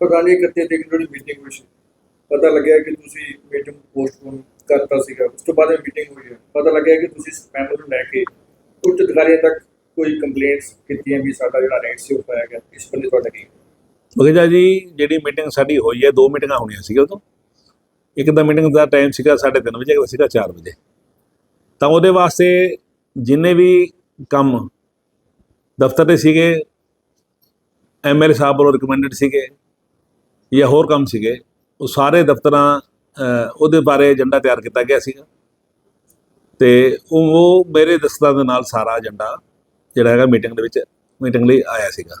ਪਤਾ ਨਹੀਂ ਕਿਤੇ ਜਿਹੜੀ ਮੀਟਿੰਗ ਹੋਈ ਸੀ। ਪਤਾ ਲੱਗਿਆ ਕਿ ਤੁਸੀਂ ਮੀਟਿੰਗ ਪੋਸਟਪੋਨ ਕਰਤਾ ਸੀਗਾ। ਉਸ ਤੋਂ ਬਾਅਦ ਮੀਟਿੰਗ ਹੋਈ ਹੈ ਪਤਾ ਲੱਗਿਆ ਕਿ ਤੁਸੀਂ ਸਪੈਮਰ ਨੂੰ ਲੈ ਕੇ ਉੱਚ ਅਧਿਕਾਰੀਆਂ ਤੱਕ ਕੋਈ ਕੰਪਲੇਂਟਸ ਕੀਤੀਆਂ ਵੀ ਸਾਡਾ ਜਿਹੜਾ ਰੇਟ ਸੀ ਉਹ ਪਾਇਆ ਗਿਆ। ਇਸ ਬੰਦੇ ਤੁਹਾਡਾ ਕੀ ਬਗਜਾ ਜੀ, ਜਿਹੜੀ ਮੀਟਿੰਗ ਸਾਡੀ ਹੋਈ ਹੈ, ਦੋ ਮੀਟਿੰਗਾਂ ਹੋਣੀਆਂ ਸੀਗੀਆਂ ਉਦੋਂ। ਇੱਕ ਤਾਂ ਮੀਟਿੰਗ ਦਾ ਟਾਈਮ ਸੀਗਾ 3:30 ਵਜੇ, ਇੱਕ ਸੀਗਾ 4 ਵਜੇ। ਤਾਂ ਉਹਦੇ ਵਾਸਤੇ ਜਿੰਨੇ ਵੀ ਕੰਮ ਦਫ਼ਤਰ ਦੇ ਸੀਗੇ ਐਮਐਲਏ ਸਾਹਿਬ ਵੱਲੋਂ ਰਿਕਮੈਂਡਡ ਸੀਗੇ ਜਾਂ ਹੋਰ ਕੰਮ ਸੀਗੇ, ਉਹ ਸਾਰੇ ਦਫ਼ਤਰਾਂ ਉਹਦੇ ਬਾਰੇ ਏਜੰਡਾ ਤਿਆਰ ਕੀਤਾ ਗਿਆ ਸੀਗਾ। ਤੇ ਉਹ ਮੇਰੇ ਦਸਤਾਂ ਦੇ ਨਾਲ ਸਾਰਾ ਏਜੰਡਾ ਜਿਹੜਾ ਹੈਗਾ ਮੀਟਿੰਗ ਦੇ ਵਿੱਚ, ਮੀਟਿੰਗ ਲਈ ਆਇਆ ਸੀਗਾ।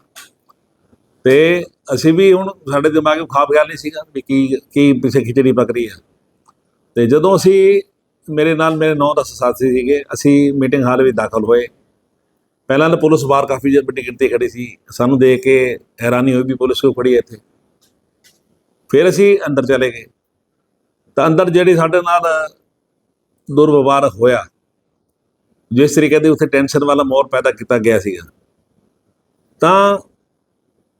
ਤੇ ਅਸੀਂ ਵੀ ਹੁਣ ਸਾਡੇ ਦਿਮਾਗ ਵਿੱਚ ਖਾਬ ਖਿਆਲ ਨਹੀਂ ਸੀਗਾ ਵੀ ਕੀ ਕੀ ਪਿੱਛੇ ਖਿਚੜੀ ਪੱਕ ਰਹੀ ਹੈ ਤੇ ਜਦੋਂ ਅਸੀਂ ਮੇਰੇ ਨਾਲ ਮੇਰੇ 9-10 ਸਾਥੀ ਸੀਗੇ, ਅਸੀਂ ਮੀਟਿੰਗ ਹਾਲ ਵਿੱਚ ਦਾਖਲ ਹੋਏ। ਪਹਿਲਾਂ ਤਾਂ ਪੁਲਿਸ ਬਾਹਰ ਕਾਫੀ ਵੱਡੀ ਗਿਣਤੀ ਖੜੀ ਸੀ। ਸਾਨੂੰ ਦੇਖ ਕੇ ਹੈਰਾਨੀ ਹੋਈ ਵੀ ਪੁਲਿਸ ਕਿਉਂ ਖੜੀ ਹੈ ਇੱਥੇ? ਫਿਰ ਅਸੀਂ ਅੰਦਰ ਚਲੇ ਗਏ। ਤਾਂ ਅੰਦਰ ਜਿਹੜੀ ਸਾਡੇ ਨਾਲ ਦੁਰਵਿਵਹਾਰ ਹੋਇਆ, ਜਿਸ ਤਰੀਕੇ ਦੀ ਉੱਥੇ ਟੈਨਸ਼ਨ ਵਾਲਾ ਮਾਹੌਲ ਪੈਦਾ ਕੀਤਾ ਗਿਆ ਸੀਗਾ। ਤਾਂ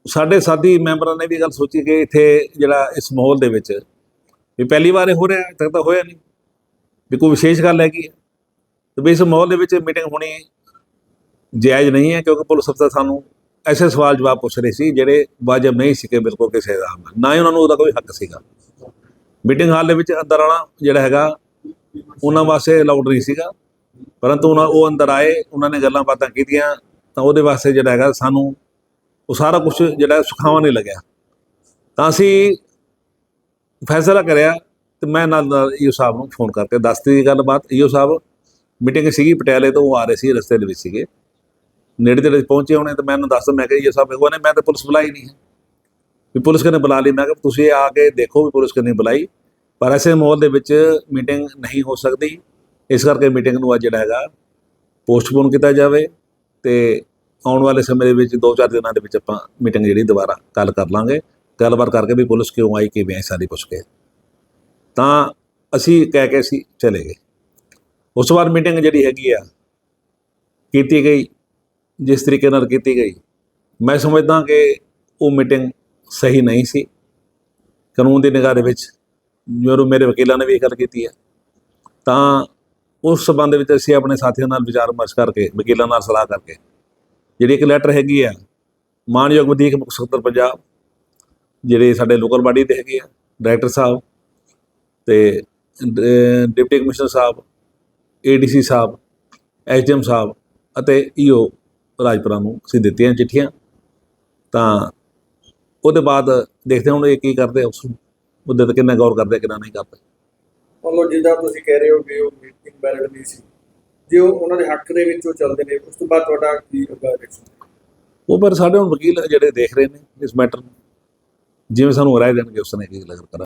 ਸਾਡੇ ਸਾਥੀ ਮੈਂਬਰਾਂ ਨੇ ਵੀ ਗੱਲ ਸੋਚੀ ਕਿ ਇੱਥੇ ਜਿਹੜਾ ਇਸ ਮਾਹੌਲ ਦੇ ਵਿੱਚ ਵੀ ਪਹਿਲੀ ਵਾਰ ਇਹ ਹੋ ਰਿਹਾ ਅੱਜ ਤੱਕ ਤਾਂ ਹੋਇਆ ਨਹੀਂ। ਵੀ ਕੋਈ ਵਿਸ਼ੇਸ਼ ਗੱਲ ਹੈਗੀ ਹੈ? ਤੇ ਵੀ ਇਸ ਮਾਹੌਲ ਦੇ ਵਿੱਚ ਮੀਟਿੰਗ ਹੋਣੀ ਜਾਇਜ਼ ਨਹੀਂ ਹੈ, ਕਿਉਂਕਿ ਪੁਲਿਸ ਅਫਸਰ ਸਾਨੂੰ ਐਸੇ ਸਵਾਲ ਜਵਾਬ ਪੁੱਛ ਰਹੇ ਸੀ, ਜਿਹੜੇ ਵਾਜਬ ਨਹੀਂ ਸੀਗੇ ਬਿਲਕੁਲ ਕਿਸੇ ਦਾ ਨਾ ਹੀ ਉਹਨਾਂ ਨੂੰ ਉਹਦਾ ਕੋਈ ਹੱਕ ਸੀਗਾ। ਮੀਟਿੰਗ ਹਾਲ ਦੇ ਵਿੱਚ ਅੰਦਰ ਆਉਣਾ ਜਿਹੜਾ ਹੈਗਾ, ਉਹਨਾਂ ਵਾਸਤੇ ਅਲਾਉਡ ਨਹੀਂ ਸੀਗਾ, ਪਰੰਤੂ ਉਹਨਾਂ ਉਹ ਅੰਦਰ ਆਏ, ਉਹਨਾਂ ਨੇ ਗੱਲਾਂ ਬਾਤਾਂ ਕੀਤੀਆਂ, ਤਾਂ ਉਹਦੇ ਵਾਸਤੇ ਜਿਹੜਾ ਹੈਗਾ ਸਾਨੂੰ ਉਹ ਸਾਰਾ ਕੁਝ ਜਿਹੜਾ ਸੁਖਾਵਾਂ ਨਹੀਂ ਲੱਗਿਆ। ਤਾਂ ਅਸੀਂ ਫੈਸਲਾ ਕਰਿਆ ਤੇ ਮੈਂ ਨਾਲ ਨਾਲ ਈਓ ਸਾਹਿਬ ਨੂੰ ਫੋਨ ਕਰਕੇ ਦੱਸਤੀ ਦੀ ਗੱਲਬਾਤ। ਈਓ ਸਾਹਿਬ, ਮੀਟਿੰਗ ਸੀਗੀ ਪਟਿਆਲੇ ਤੋਂ ਉਹ ਆ ਰਹੇ ਸੀ, ਰਸਤੇ ਦੇ ਵਿੱਚ ਸੀਗੇ। ਨੇੜੇ ਤੇੜੇ ਪਹੁੰਚੇ ਹੋਣੇ ਤਾਂ ਮੈਂ ਉਹਨੂੰ ਦੱਸਦਾ ਮੈਂ ਕਿਹਾ, ਇਹ ਸਾਹਿਬ ਉਹ ਨੇ, ਮੈਂ ਤਾਂ ਪੁਲਿਸ ਬੁਲਾਈ ਨਹੀਂ ਹੈ। ਵੀ ਪੁਲਿਸ ਕਿਨੇ ਬੁਲਾ ਲਈ, ਮੈਂ ਕਿਹਾ, ਤੁਸੀਂ ਆ ਕੇ ਦੇਖੋ ਵੀ ਪੁਲਿਸ ਕਿਨੇ ਬੁਲਾਈ। ਪਰ ਐਸੇ ਮਾਹੌਲ ਦੇ ਵਿੱਚ ਮੀਟਿੰਗ ਨਹੀਂ ਹੋ ਸਕਦੀ। ਇਸ ਕਰਕੇ ਮੀਟਿੰਗ ਨੂੰ ਅੱਜ ਜਿਹੜਾ ਹੈਗਾ ਪੋਸਟਪੋਨ ਕੀਤਾ ਜਾਵੇ ਤੇ ਆਉਣ ਵਾਲੇ ਸਮੇਂ ਦੇ ਵਿੱਚ 2-4 ਦਿਨਾਂ ਦੇ ਵਿੱਚ ਆਪਾਂ ਮੀਟਿੰਗ ਜਿਹੜੀ ਦੁਬਾਰਾ ਕੱਲ ਕਰ ਲਾਂਗੇ। ਗੱਲਬਾਤ ਕਰਕੇ ਵੀ ਪੁਲਿਸ ਕਿਉਂ ਆਈ, ਕਿਵੇਂ ਆਈ, ਸਾਰੀ ਪੁੱਛ ਕੇ। ਤਾਂ ਅਸੀਂ ਕਹਿ ਕੇ ਅਸੀਂ ਚਲੇ ਗਏ। ਉਸ ਤੋਂ ਬਾਅਦ ਮੀਟਿੰਗ ਜਿਹੜੀ ਹੈਗੀ ਆ ਕੀਤੀ ਗਈ। ਜਿਸ ਤਰੀਕੇ ਨਾਲ ਕੀਤੀ ਗਈ, ਮੈਂ ਸਮਝਦਾ ਕਿ ਉਹ ਮੀਟਿੰਗ ਸਹੀ ਨਹੀਂ ਸੀ। ਕਾਨੂੰਨ ਦੀ ਨਿਗਾਹ ਦੇ ਵਿੱਚ ਜਦੋਂ ਮੇਰੇ ਵਕੀਲਾਂ ਨੇ ਵੀ ਗੱਲ ਕੀਤੀ ਹੈ, ਤਾਂ ਉਸ ਸਬੰਧ ਵਿੱਚ ਅਸੀਂ ਆਪਣੇ ਸਾਥੀਆਂ ਨਾਲ ਵਿਚਾਰ ਵਿਮਰਸ਼ ਕਰਕੇ, ਵਕੀਲਾਂ ਨਾਲ ਸਲਾਹ ਕਰਕੇ, ਜਿਹੜੀ ਇੱਕ ਲੈਟਰ ਹੈਗੀ ਆ, ਮਾਨਯੋਗ ਵਧੀਕ ਮੁੱਖ ਸਕੱਤਰ ਪੰਜਾਬ, ਜਿਹੜੇ ਸਾਡੇ ਲੋਕਲ ਬਾਡੀ ਦੇ ਹੈਗੇ ਆ ਡਾਇਰੈਕਟਰ ਸਾਹਿਬ ਤੇ ਡਿਪਟੀ ਕਮਿਸ਼ਨਰ ਸਾਹਿਬ ਏਡੀਸੀ ਸਾਹਿਬ ਐਸਡੀਐਮ ਸਾਹਿਬ ਅਤੇ ਈਓ ਰਾਜਪੁਰਾ ਨੂੰ ਅਸੀਂ ਦਿੱਤੀਆਂ ਚਿੱਠੀਆਂ ਤਾਂ ਉਹਦੇ ਬਾਅਦ ਦੇਖਦੇ ਹੁਣ ਇਹ ਕੀ ਕਰਦੇ ਉਸ ਮੁੱਦੇ ਤੇ ਕਿੰਨਾ ਗੌਰ ਕਰਦੇ ਕਿੰਨਾ ਨਹੀਂ ਕਰਦੇ। ਮਤਲਬ ਜਿੱਦਾਂ ਤੁਸੀਂ ਕਹਿ ਰਹੇ ਹੋ ਕਿ ਉਹ ਮੀਟਿੰਗ ਵੈਲਿਡ ਨਹੀਂ ਸੀ ਜੇ ਉਹ ਉਹਨਾਂ ਦੇ ਹੱਕ ਦੇ ਵਿੱਚ ਉਹ ਚੱਲਦੇ ਨੇ ਉਸ ਤੋਂ ਬਾਅਦ ਤੁਹਾਡਾ ਕੀ ਅੱਗਾ ਰਿਐਕਸ਼ਨ ਉਹ ਪਰ ਸਾਡੇ ਹੁਣ ਵਕੀਲ ਜਿਹੜੇ ਦੇਖ ਰਹੇ ਨੇ ਇਸ ਮੈਟਰ ਨੂੰ ਜਿਵੇਂ ਸਾਨੂੰ ਰਾਏ ਦੇਣਗੇ ਉਸ ਨੇ ਕੀ ਲੱਗਰ ਕਰਾਂ